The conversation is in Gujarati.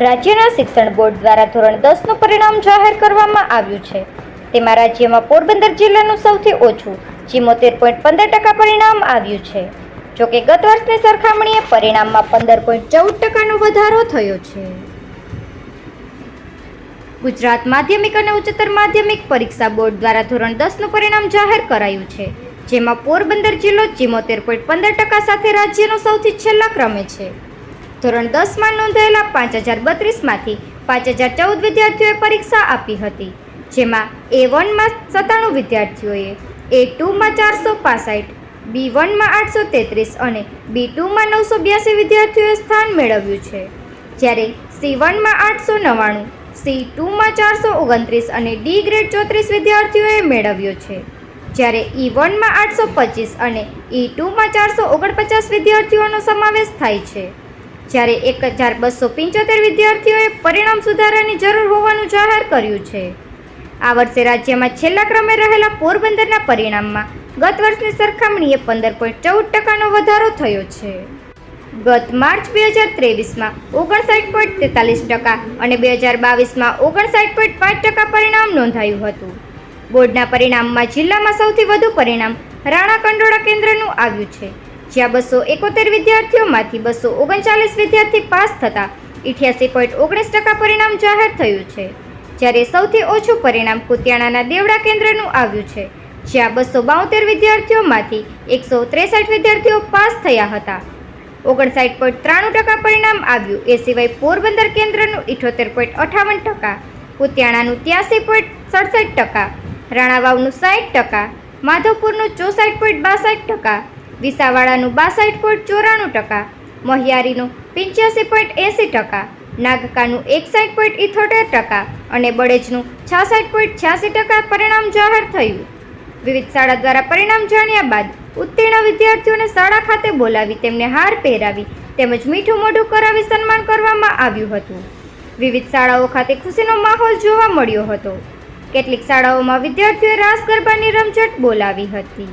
રાજ્યના શિક્ષણ બોર્ડ દ્વારા ધોરણ દસનું પરિણામ જાહેર કરવામાં આવ્યું છે. તેમાં રાજ્યમાં પોરબંદર જિલ્લાનું સૌથી ઓછું ચિમોતેર પોઈન્ટ પંદર ટકા પરિણામ આવ્યું છે. જોકે ગત વર્ષની સરખામણીએ પરિણામમાં પંદર પોઈન્ટ ચૌદ ટકાનો વધારો થયો છે. ગુજરાત માધ્યમિક અને ઉચ્ચતર માધ્યમિક પરીક્ષા બોર્ડ દ્વારા ધોરણ દસનું પરિણામ જાહેર કરાયું છે, જેમાં પોરબંદર જિલ્લો ચિમોતેર પોઈન્ટ પંદર ટકા સાથે રાજ્યનો સૌથી છેલ્લા ક્રમે છે. ધોરણ દસમાં નોંધાયેલા પાંચ હજાર બત્રીસમાંથી પાંચ હજાર ચૌદ વિદ્યાર્થીઓએ પરીક્ષા આપી હતી, જેમાં એ વનમાં સત્તાણું વિદ્યાર્થીઓએ એ ટુમાં ચારસો પાસઠ બી વનમાં આઠસો તેત્રીસ અને બી ટુમાં નવસો બ્યાસી વિદ્યાર્થીઓએ સ્થાન મેળવ્યું છે. જ્યારે સી વનમાં આઠસો નવ્વાણું સી ટુમાં ચારસો ઓગણત્રીસ અને ડી ગ્રેડ ચોત્રીસ વિદ્યાર્થીઓએ મેળવ્યો છે. જ્યારે ઈ વનમાં આઠસો પચીસ અને ઈ ટુમાં ચારસો ઓગણપચાસ વિદ્યાર્થીઓનો સમાવેશ થાય છે. જ્યારે એક હજાર બસો પંચોતેર વિદ્યાર્થીઓએ પરિણામ સુધારાની જરૂર હોવાનું જાહેર કર્યું છે. આ વર્ષે રાજ્યમાં છેલ્લા ક્રમે રહેલા પોરબંદરના પરિણામમાં ગત વર્ષની સરખામણીએ પંદર પોઈન્ટ ચૌદ ટકાનો વધારો થયો છે. ગત માર્ચ બે હજાર ત્રેવીસમાં ઓગણસાઠ પોઈન્ટ તેતાલીસ ટકા અને બે હજાર બાવીસમાં ઓગણસાઠ પોઈન્ટ પાંચ ટકા પરિણામ નોંધાયું હતું. બોર્ડના પરિણામમાં જિલ્લામાં સૌથી વધુ પરિણામ રાણા કંડોળા કેન્દ્રનું આવ્યું છે. જ્યાં બસો એકોતેર વિદ્યાર્થીઓમાંથી બસો ઓગણચાલીસ વિદ્યાર્થી પાસ થતાં ઇઠ્યાસી પોઈન્ટ ઓગણીસ ટકા પરિણામ જાહેર થયું છે. જ્યારે સૌથી ઓછું પરિણામ કુતિયાણાના દેવડા કેન્દ્રનું આવ્યું છે, જ્યાં બસો બાઉતેર વિદ્યાર્થીઓમાંથી એકસો ત્રેસઠ વિદ્યાર્થીઓ પાસ થયા હતા. ઓગણસાઠ પોઈન્ટ ત્રાણું ટકા પરિણામ આવ્યું એ સિવાય પોરબંદર કેન્દ્રનું ઇઠોતેર પોઈન્ટ અઠાવન ટકા, કુતિયાણાનું ત્યાસી પોઈન્ટ સડસઠ ટકા, રાણાવાવનું સાઠ ટકા, માધવપુરનું ચોસઠ પોઈન્ટ બાસઠ ટકા વિસાવાડાનું બાસઠ પોઈન્ટ ચોરાણું ટકા, મહિયારીનું પંચ્યાસી પોઈન્ટ એંસી ટકા, નાગકાનું એકસાઠ પોઈન્ટ ઇથોતેર ટકા અને બળેજનું છાસઠ પોઈન્ટ છ્યાસી ટકા પરિણામ જાહેર થયું. વિવિધ શાળા દ્વારા પરિણામ જાણ્યા બાદ ઉત્તીર્ણ વિદ્યાર્થીઓને શાળા ખાતે બોલાવી તેમને હાર પહેરાવી તેમજ મીઠું મોઢું કરાવી સન્માન કરવામાં આવ્યું હતું. વિવિધ શાળાઓ ખાતે ખુશીનો માહોલ જોવા મળ્યો હતો. કેટલીક શાળાઓમાં વિદ્યાર્થીઓએ રાસ ગરબાની રમઝટ બોલાવી હતી.